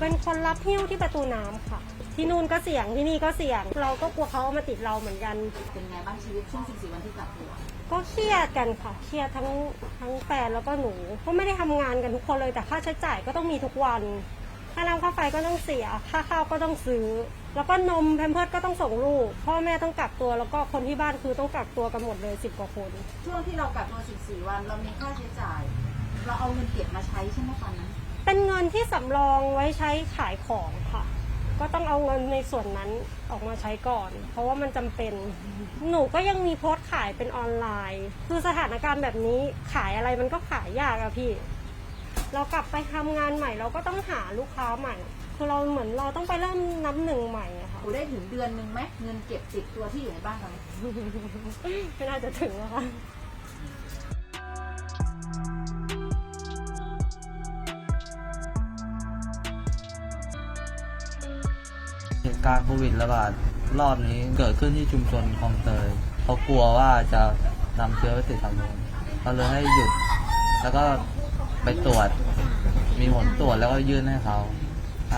เป็นคนรับหิ้วที่ประตูน้ำค่ะ ที่นู่นก็เสี่ยงที่นี่ก็เสี่ยง เราก็กลัวเขาเอามาติดเราเหมือนกัน เป็นไงบ้างชีวิตช่วง 14 วันที่กักตัวก็เครียดกันค่ะเครียดทั้งทั้งแฟนแล้วก็หนูเพราะไม่ได้ทำงานกันทุกคนเลยแต่ค่าใช้จ่ายก็ต้องมีทุกวันค่าน้ำค่าไฟก็ต้องเสียค่าข้าวก็ต้องซื้อ แล้วก็นมแพมเพิร์ดก็ต้องส่งลูกพ่อแม่ต้องกักตัวแล้วก็คนที่บ้านคือต้องกักตัวกันหมดเลยสิบกว่าคน ช่วงที่เรากักตัว 14 วัน เรามีค่าใช้จ่าย เราเอาเงินเก็บมาใช้ใช่ไหมตอนนั้น เป็นเงินที่สำรองไว้ใช้ขายของค่ะ ก็ต้องเอาเงินในส่วนนั้นออกมาใช้ก่อน เพราะว่ามันจำเป็น หนูก็ยังมีโพสต์ขายเป็นออนไลน์ คือสถานการณ์แบบนี้ขายอะไรมันก็ขายยากอะพี่ เรากลับไปทำงานใหม่ เราก็ต้องหาลูกค้าใหม่ คือเราเหมือนเราต้องไปเริ่มนับหนึ่งใหม่อะค่ะกูได้ถึงเดือนหนึ่งไหมเงินเก็บติดตัวที่อยู่ในบ้านเราไม่น่าจะถึงแล้วค่ะ การณ์โควิดระบาดรอบนี้เกิดขึ้นที่ชุมชนคลองเตยเขากลัวว่าจะนำเชื้อไปติดทางโน้นเขาเลยให้หยุด แล้วก็ไปตรวจ มีผลตรวจแล้วก็ยื่นให้เขา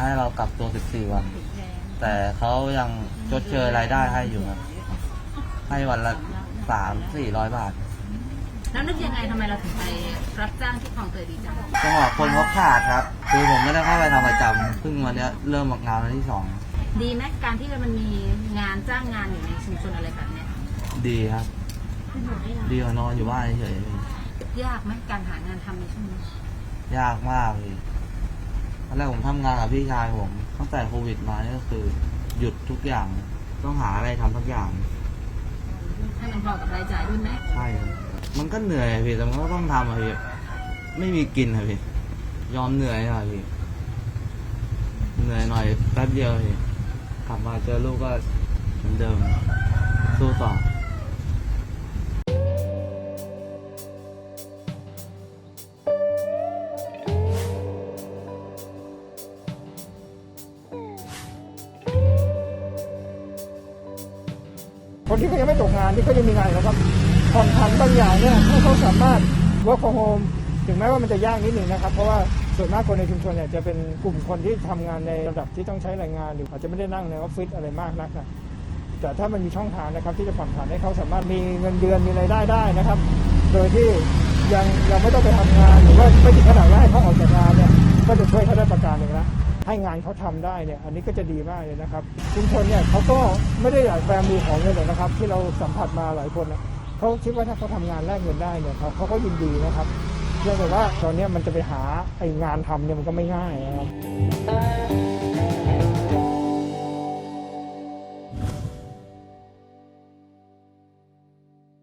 ให้เรากักตัว 14 วัน แต่เขายังชดเชยรายได้ให้อยู่ครับให้วันละสามสี่ร้อยบาท แล้วนึกยังไงทำไมเราถึงไปรับจ้างที่คลองเตยดีจังจังหวะคนเขาขาดครับ คือผมไม่ได้เข้าไปทำประจำเพิ่งวันเนี้ยเริ่มงานวันที่สอง ดีไหมการที่มันมีงานจ้างงานอยู่ในชุมชนอะไรแบบเนี้ยดีครับ ดีกว่านอนอยู่บ้านเฉยๆยากไหมการหางานทำในช่วงนี้ยากมากเลยตอนแรกผมทำงานกับพี่ชายผมตั้งแต่โควิดมานี่ก็คือ หยุดทุกอย่าง ต้องหาอะไรทำทุกอย่าง ให้มันพอกับรายจ่ายด้วยไหมใช่ครับ มันก็เหนื่อยอะพี่แต่มันก็ต้องทำอะพี่ ไม่มีกินอะพี่ ยอมเหนื่อยอะพี่ เหนื่อยหน่อยแป๊บเดียวพี่ก ลับมาเจอลูกก็เหมือนเดิมสู้ต่อคนที่เขายังไม่ตกงานที่เขายังมีงานอยู่นะครับผ่อนผันบางอย่างเนี่ยให้เขาสามารถ work from home ถึงแม้ว่ามันจะยากนิดหนึ่งนะครับ เพราะว่า ส่วนมากคนในชุมชนเนี่ยจะเป็นกลุ่มคนที่ทำงานในระดับที่ต้องใช้แรงงานหรืออาจจะไม่ได้นั่งในออฟฟิศอะไรมากนักนะแต่ถ้ามันมีช่องทางนะครับที่จะผ่อนผันให้เขาสามารถมีเงินเดือนมีรายได้ได้นะครับ โดยที่ยังยังไม่ต้องไปทำงานหรือว่าไม่ถึงขนาดว่าให้เขาออกจากงานเนี่ยก็จะช่วยเขาได้ประการหนึ่งละให้งานเขาทำได้เนี่ยอันนี้ก็จะดีมากเลยนะครับชุมชนเนี่ยเขาก็ไม่ได้อยากแฟมมีของเงินเลยนะครับ ที่เราสัมผัสมาหลายคนนะเขาคิดว่าถ้าเขาทำงานแลกเงินได้เนี่ยเขาเขาก็ยินดีนะครับ เพียงแต่ว่าตอนนี้มันจะไปหาไอ้งานทำเนี่ยมันก็ไม่ง่ายนะครับ